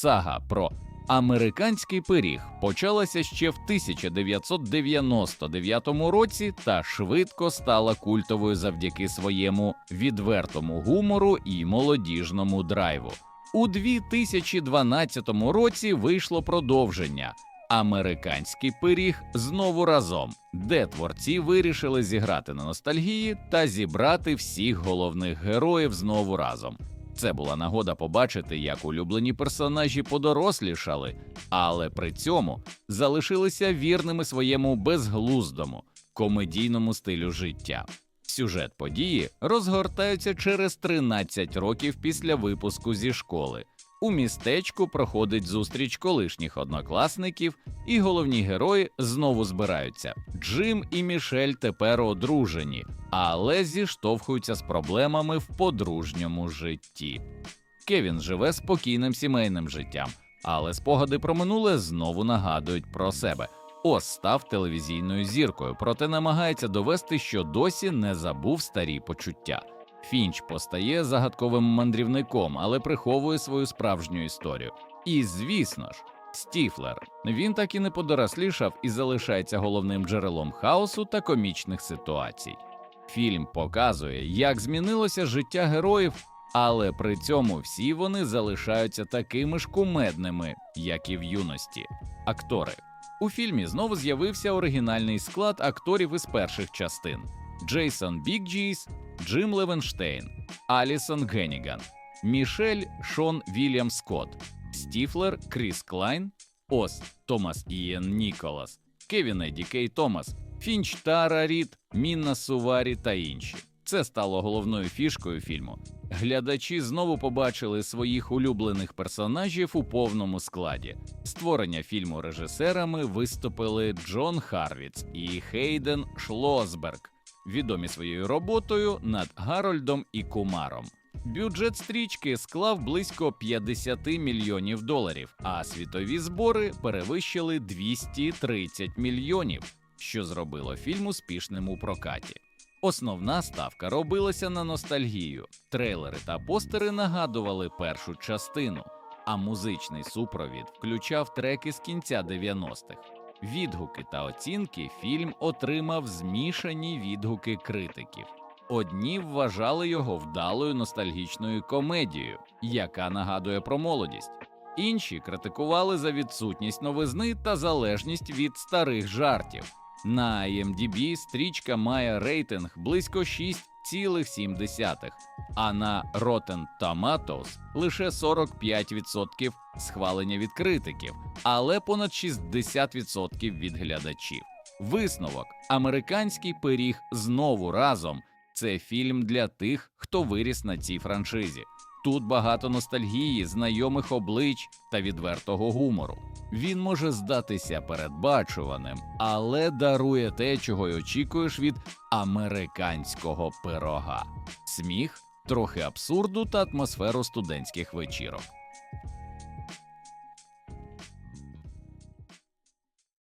Сага про американський пиріг почалася ще в 1999 році та швидко стала культовою завдяки своєму відвертому гумору і молодіжному драйву. У 2012 році вийшло продовження Американський пиріг знову разом, де творці вирішили зіграти на ностальгії та зібрати всіх головних героїв знову разом. Це була нагода побачити, як улюблені персонажі подорослішали, але при цьому залишилися вірними своєму безглуздому комедійному стилю життя. Сюжет події розгортаються через 13 років після випуску зі школи. У містечку проходить зустріч колишніх однокласників, і головні герої знову збираються. Джим і Мішель тепер одружені, але зіштовхуються з проблемами в подружньому житті. Кевін живе спокійним сімейним життям, але спогади про минуле знову нагадують про себе. Ос став телевізійною зіркою, проте намагається довести, що досі не забув старі почуття. Фінч постає загадковим мандрівником, але приховує свою справжню історію. І звісно ж, Стіфлер. Він так і не подорослішав і залишається головним джерелом хаосу та комічних ситуацій. Фільм показує, як змінилося життя героїв, але при цьому всі вони залишаються такими ж кумедними, як і в юності. Актори у фільмі знову з'явився оригінальний склад акторів із перших частин: Джейсон Бікджіс, Джим Левенштейн, Алісон Генніган, Мішель Шон Вільям Скотт, Стіфлер Кріс Клайн, Ос Томас Ієн Ніколас, Кевін Еді Кей Томас, Фінч Тара Рід, Мінна Суварі та інші. Це стало головною фішкою фільму. Глядачі знову побачили своїх улюблених персонажів у повному складі. Створення фільму режисерами виступили Джон Харвіц і Хейден Шлосберг, відомі своєю роботою над Гарольдом і Кумаром. Бюджет стрічки склав близько 50 мільйонів доларів, а світові збори перевищили 230 мільйонів, що зробило фільм успішним у прокаті. Основна ставка робилася на ностальгію. Трейлери та постери нагадували першу частину, а музичний супровід включав треки з кінця 90-х. Відгуки та оцінки фільм отримав змішані відгуки критиків. Одні вважали його вдалою ностальгічною комедією, яка нагадує про молодість. Інші критикували за відсутність новизни та залежність від старих жартів. На IMDb стрічка має рейтинг близько 6,7, а на Rotten Tomatoes лише 45% схвалення від критиків, але понад 60% від глядачів. Висновок: американський пиріг знову разом. Це фільм для тих, хто виріс на цій франшизі. Тут багато ностальгії, знайомих облич та відвертого гумору. Він може здатися передбачуваним, але дарує те, чого й очікуєш від американського пирога: сміх, трохи абсурду та атмосферу студентських вечірок.